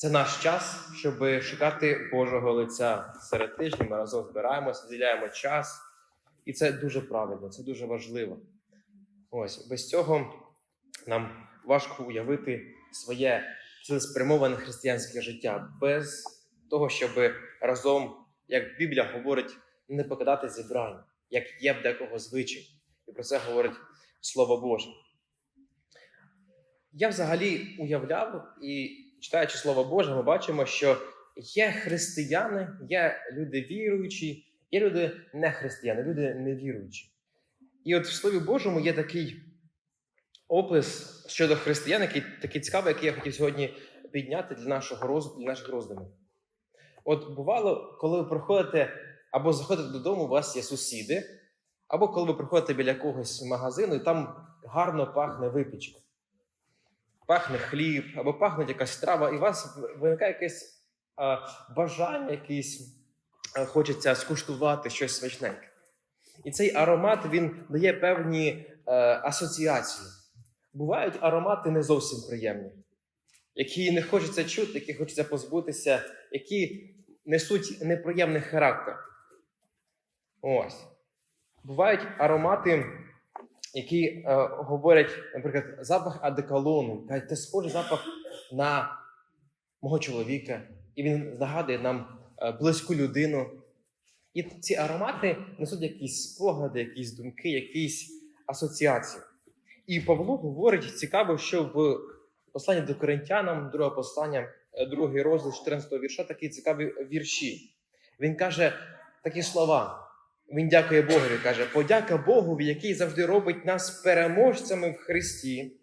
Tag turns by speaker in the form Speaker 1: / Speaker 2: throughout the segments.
Speaker 1: Це наш час, щоб шукати Божого лиця. Серед тижня ми разом збираємося, виділяємо час. І це дуже правильно, це дуже важливо. Ось без цього нам важко уявити своє цілеспрямоване християнське життя, без того, щоб разом, як Біблія говорить, не покидати зібрань, як є в декого звичай. І про це говорить Слово Боже. Я взагалі уявляв і читаючи Слово Боже, ми бачимо, що є християни, є люди віруючі, є люди не християни, люди невіруючі. І от в Слові Божому є такий опис щодо християн, який такий цікавий, який я хотів сьогодні підняти для нашого роз... для наших роздумів. От бувало, коли ви приходите або заходите додому, у вас є сусіди, або коли ви приходите біля якогось магазину, і там гарно пахне випічка. Пахне хліб, або пахне якась страва, і у вас виникає якесь а, бажання, якесь а, хочеться скуштувати щось смачненьке. І цей аромат він дає певні е, асоціації. Бувають аромати не зовсім приємні, які не хочеться чути, які хочеться позбутися, які несуть неприємний характер. Ось. Бувають аромати, які е, говорять, наприклад, запах адеколону. Кажуть, Це схожий запах на мого чоловіка, і він нагадує нам е, близьку людину. І ці аромати несуть якісь спогади, якісь думки, якісь асоціації. І Павло говорить цікаво, що в посланні до Коринтянам, друге послання, е, другий розділ 14 вірша, такі цікаві вірші. Він каже такі слова. Він дякує Богові, каже: подяка Богові, який завжди робить нас переможцями в Христі,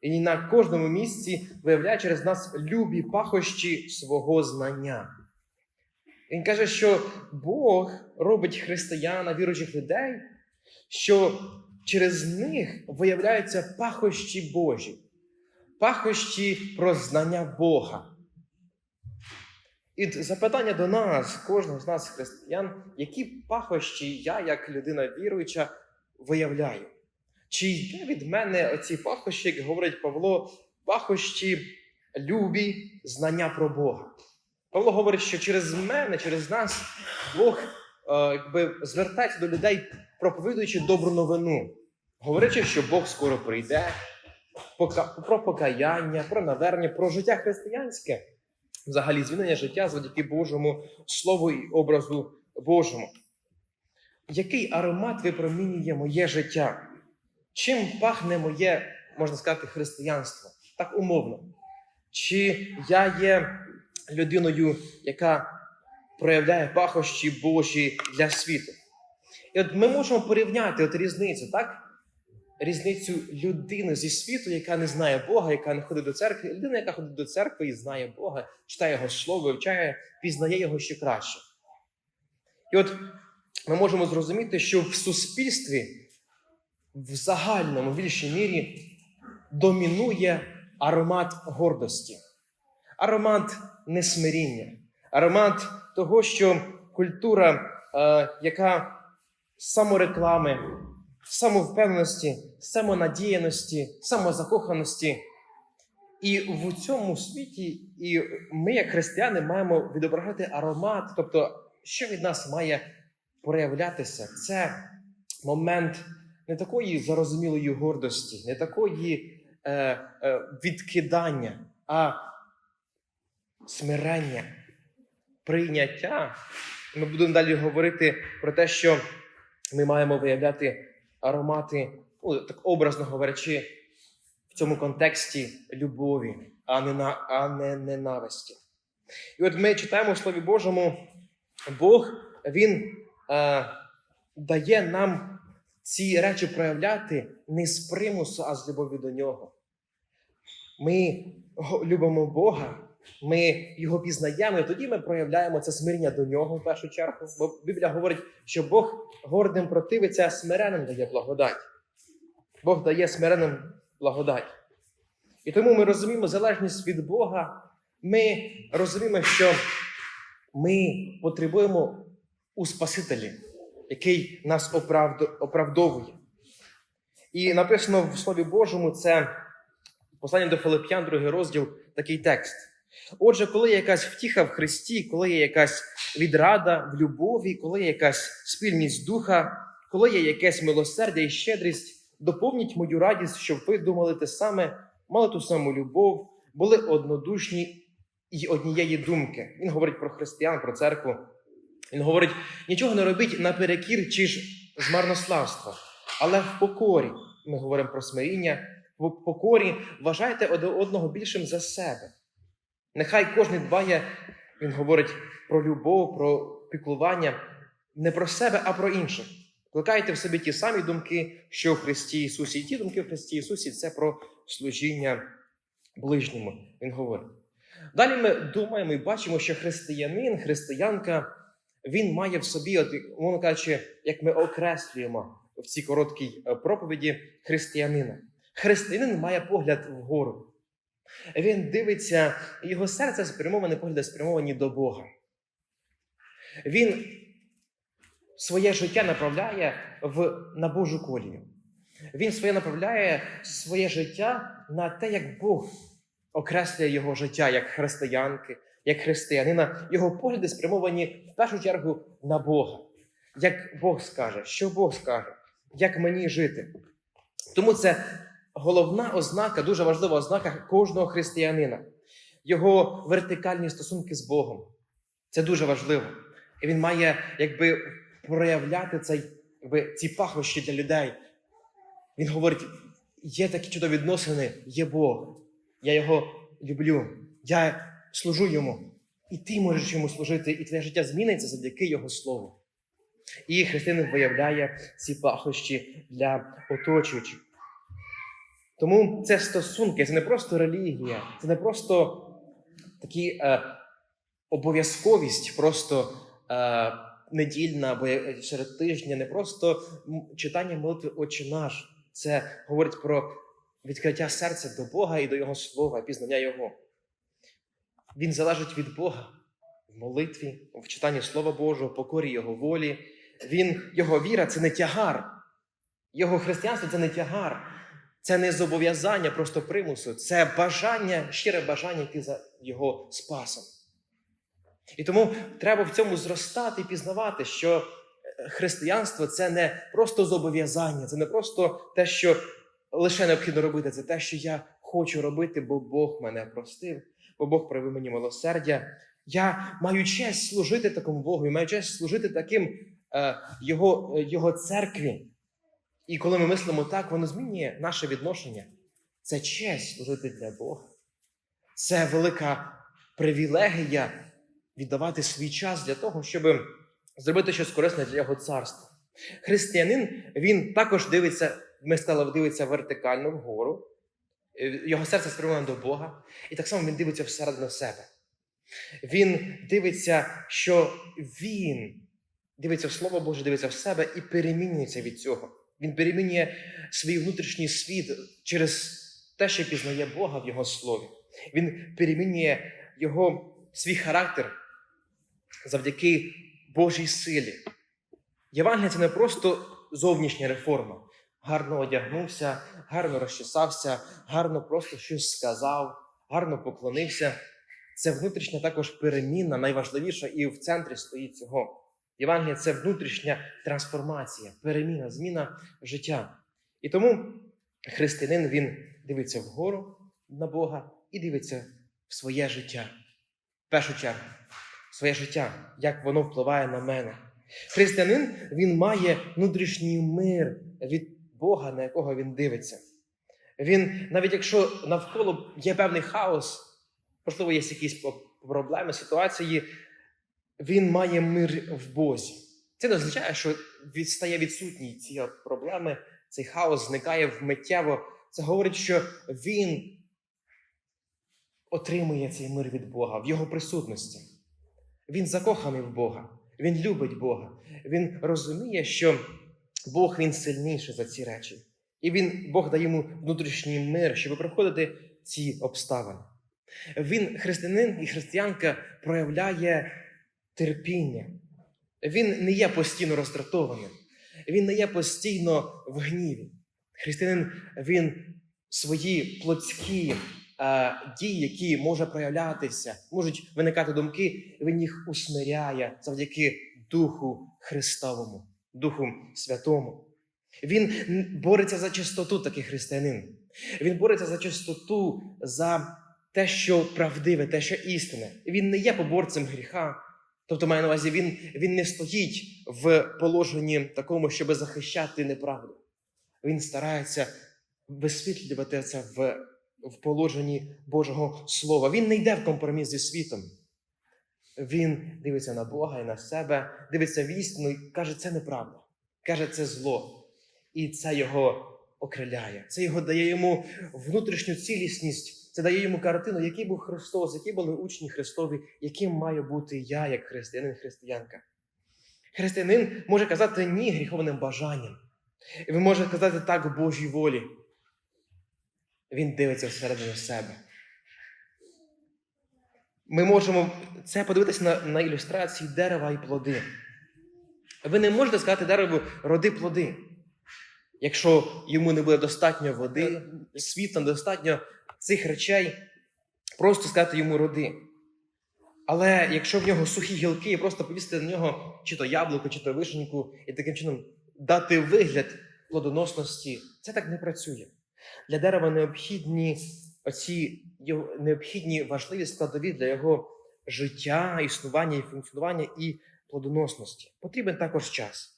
Speaker 1: і на кожному місці виявляє через нас любі пахощі свого знання. Він каже, що Бог робить християна, віруючих людей, що через них виявляються пахощі Божі, пахощі про знання Бога. І запитання до нас, кожного з нас, християн, які пахощі я, як людина віруюча, виявляю? Чи є від мене оці пахощі, як говорить Павло, пахощі любі знання про Бога? Павло говорить, що через мене, через нас Бог е, якби, звертається до людей, проповідуючи добру новину, говорячи, що Бог скоро прийде, про покаяння, про навернення, про життя християнське, взагалі змінення життя завдяки Божому Слову і образу Божому. Який аромат випромінює моє життя? Чим пахне моє, можна сказати, християнство? Так умовно. Чи я є людиною, яка проявляє пахощі Божі для світу? І от ми можемо порівняти от різницю, так? Різницю людини зі світу, яка не знає Бога, яка не ходить до церкви, людина, яка ходить до церкви і знає Бога, читає Його слово, вивчає, пізнає його ще краще. І от ми можемо зрозуміти, що в суспільстві в загальному в більшій мірі домінує аромат гордості, аромат несмиріння, аромат того, що культура, е, яка самореклами, самовпевненості, самонадіяності, самозакоханості. І в цьому світі, і ми, як християни, маємо відображати аромат, тобто, що від нас має проявлятися, це момент не такої зарозумілої гордості, не такої е, е, відкидання, а смирення, прийняття. Ми будемо далі говорити про те, що ми маємо виявляти аромати, ну, так образно говорячи, в цьому контексті любові, а не, на, а не ненависті. І от ми читаємо в Слові Божому, Бог Він е, дає нам ці речі проявляти не з примусу, а з любові до нього. Ми любимо Бога, ми його пізнаємо, і тоді ми проявляємо це смирення до нього в першу чергу. Бо Біблія говорить, що Бог гордим противиться, а смиреним дає благодать. Бог дає смиреним благодать. І тому ми розуміємо залежність від Бога. Ми розуміємо, що ми потребуємо у Спасителі, який нас оправдовує. І написано в Слові Божому це послання до Филип'ян, другий розділ, такий текст. Отже, коли є якась втіха в Христі, коли є якась відрада в любові, коли є якась спільність духа, коли є якесь милосердя і щедрість, доповніть мою радість, щоб ви думали те саме, мали ту саму любов, були однодушні і однієї думки. Він говорить про християн, про церкву. Він говорить: нічого не робіть наперекір чи ж з марнославства, але в покорі. Ми говоримо про смиріння. В покорі вважайте одного більшим за себе. Нехай кожен дбає, він говорить про любов, про піклування не про себе, а про інших. Плекайте в собі ті самі думки, що в Христі Ісусі. І ті думки в Христі Ісусі це про служіння ближньому. Він говорить. Далі ми думаємо і бачимо, що християнин, християнка, він має в собі, от, умовно кажучи, як ми окреслюємо в цій короткій е, проповіді християнина. Християнин має погляд вгору. Він дивиться, його серце спрямоване погляди спрямовані до Бога. Він своє життя направляє в, на Божу колію. Він своє направляє своє життя на те, як Бог окреслює його життя як християнки, як християнина. Його погляди спрямовані в першу чергу на Бога. Як Бог скаже, що Бог скаже, як мені жити. Тому це головна ознака, дуже важлива ознака кожного християнина. Його вертикальні стосунки з Богом. Це дуже важливо. І він має якби проявляти цей, якби, ці пахощі для людей. Він говорить: є такі чудові відносини, є Бог. Я його люблю, я служу йому. І ти можеш йому служити, і твоє життя зміниться завдяки Його Слову. І християнин виявляє ці пахощі для оточуючих. Тому це стосунки, це не просто релігія, це не просто такі е, обов'язковість, просто е, недільна або серед тижня, не просто читання молитви Отче наш. Це говорить про відкриття серця до Бога і до Його слова, пізнання Його. Він залежить від Бога в молитві, в читанні Слова Божого, в покорі Його волі. Він, Його віра це не тягар. Його християнство це не тягар. Це не зобов'язання просто примусу, це бажання, щире бажання йти за Його спасом. І тому треба в цьому зростати і пізнавати, що християнство це не просто зобов'язання, це не просто те, що лише необхідно робити, це те, що я хочу робити, бо Бог мене простив, бо Бог проявив мені милосердя. Я маю честь служити такому Богу, і маю честь служити таким е, його, його церкві. І коли ми мислимо так, воно змінює наше відношення. Це честь служити для Бога. Це велика привілегія віддавати свій час для того, щоб зробити щось корисне для його царства. Християнин він також дивиться, ми стали дивиться вертикально вгору, його серце спрямоване до Бога, і так само він дивиться всередину себе. Він дивиться, що він дивиться в Слово Боже, дивиться в себе і перемінюється від цього. Він перемінює свій внутрішній світ через те, що пізнає Бога в Його слові. Він перемінює його свій характер завдяки Божій силі. Євангелія це не просто зовнішня реформа. Гарно одягнувся, гарно розчесався, гарно просто щось сказав, гарно поклонився. Це внутрішня також переміна, найважливіша і в центрі стоїть цього. Євангелія це внутрішня трансформація, переміна, зміна життя. І тому християнин він дивиться вгору на Бога і дивиться в своє життя. В першу чергу, своє життя, як воно впливає на мене. Християнин він має внутрішній мир від Бога, на якого він дивиться. Він, навіть якщо навколо є певний хаос, можливо, є якісь проблеми, ситуації, він має мир в Бозі. Це не означає, що відстає відсутній ці проблеми, цей хаос зникає вмиттєво. Це говорить, що він отримує цей мир від Бога в його присутності. Він закоханий в Бога, він любить Бога. Він розуміє, що Бог він сильніший за ці речі. І він, Бог дає йому внутрішній мир, щоб проходити ці обставини. Він, християнин і християнка, проявляє терпіння. Він не є постійно роздратованим, він не є постійно в гніві. Християнин він свої плотські е, дій, які може проявлятися, можуть виникати думки, він їх усмиряє завдяки Духу Христовому, Духу Святому. Він бореться за чистоту, такий християнин. Він бореться за чистоту, за те, що правдиве, те, що істине. Він не є поборцем гріха. Тобто, маю на увазі, він, він не стоїть в положенні такому, щоб захищати неправду. Він старається висвітлювати це в, в положенні Божого Слова. Він не йде в компроміс зі світом. Він дивиться на Бога і на себе, дивиться в істину і каже, це неправда. Каже, це зло. І це його окриляє. Це його дає йому внутрішню цілісність. Це дає йому картину, який був Христос, які були учні Христові, яким маю бути я, як християнин, християнка. Християнин може казати ні гріховним бажанням. І він може казати так Божій волі. Він дивиться всередину себе. Ми можемо це подивитися на, на ілюстрації дерева і плоди. Ви не можете сказати дереву роди плоди, якщо йому не буде достатньо води, світла, достатньо цих речей, просто сказати йому роди. Але якщо в нього сухі гілки, і просто повісити на нього чи то яблуко, чи то вишеньку, і таким чином дати вигляд плодоносності, це так не працює. Для дерева необхідні оці необхідні важливі складові для його життя, існування і функціонування і плодоносності. Потрібен також час.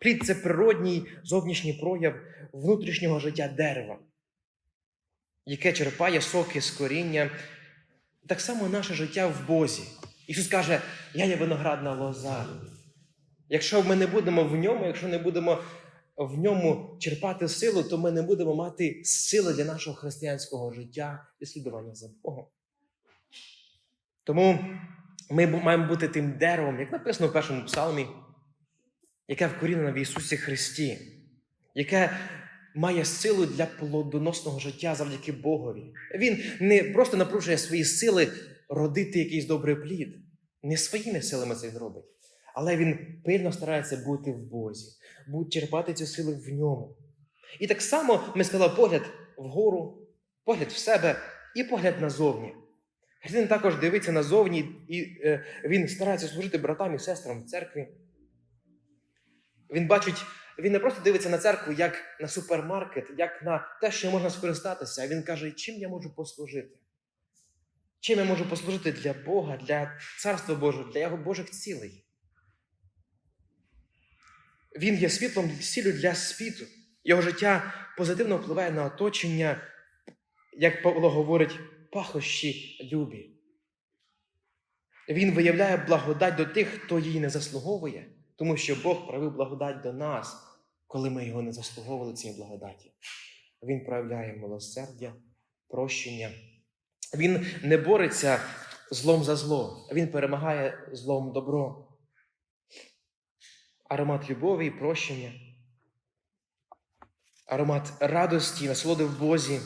Speaker 1: Плід це природній зовнішній прояв внутрішнього життя дерева, яке черпає соки з коріння. Так само наше життя в Бозі. Ісус каже: Я є виноградна лоза. Якщо ми не будемо в ньому, якщо не будемо в ньому черпати силу, то ми не будемо мати сили для нашого християнського життя і слідування за Богом. Тому ми маємо бути тим деревом, як написано в першому псалмі, яке вкорінено в Ісусі Христі, яке має силу для плодоносного життя завдяки Богові. Він не просто напружує свої сили родити якийсь добрий плід. Не своїми силами це він робить. Але він пильно старається бути в Бозі, черпати цю силу в ньому. І так само ми сказали погляд вгору, погляд в себе і погляд назовні. Христин також дивиться назовні, і е, він старається служити братам і сестрам в церкві. Він бачить, він не просто дивиться на церкву як на супермаркет, як на те, що можна скористатися, а він каже, чим я можу послужити? Чим я можу послужити для Бога, для Царства Божого, для Його Божих цілей? Він є світлом сіллю для світу. Його життя позитивно впливає на оточення, як Павло говорить, пахощі любі. Він виявляє благодать до тих, хто її не заслуговує, тому що Бог проявив благодать до нас, коли ми його не заслуговували цієї благодаті. Він проявляє милосердя, прощення. Він не бореться злом за зло, він перемагає злом добро. Аромат любові і прощення, аромат радості, насолоди в Бозі.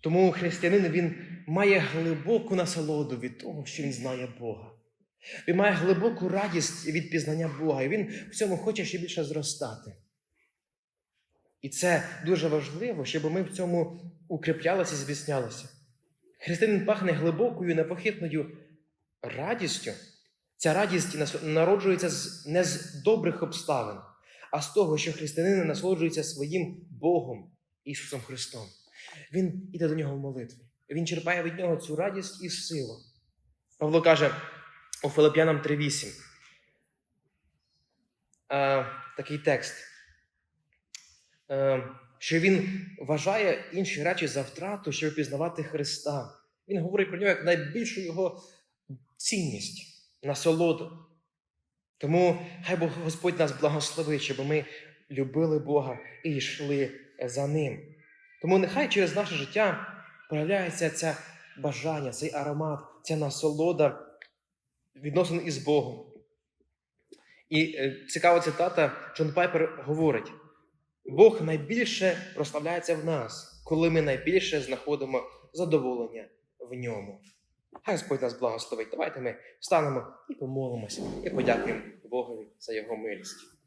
Speaker 1: Тому християнин він має глибоку насолоду від того, що він знає Бога. Він має глибоку радість від пізнання Бога, і він в цьому хоче ще більше зростати. І це дуже важливо, щоб ми в цьому укріплялися і звіснялися. Християнин пахне глибокою, непохитною радістю. Ця радість народжується не з добрих обставин, а з того, що християнин насолоджується своїм Богом, Ісусом Христом. Він іде до нього в молитві. Він черпає від нього цю радість і силу. Павло каже у Филип'янам 3.8. Е, такий текст, е, що він вважає інші речі за втрату, щоб пізнавати Христа. Він говорить про нього як найбільшу його цінність, насолоду. Тому хай Бог Господь нас благословить, щоб ми любили Бога і йшли за Ним. Тому нехай через наше життя проявляється це бажання, цей аромат, ця насолода відносин із Богом. І е, цікава цитата, Джон Пайпер говорить: Бог найбільше прославляється в нас, коли ми найбільше знаходимо задоволення в ньому. Хай Господь нас благословить. Давайте ми встанемо і помолимося, і подякуємо Богові за його милість.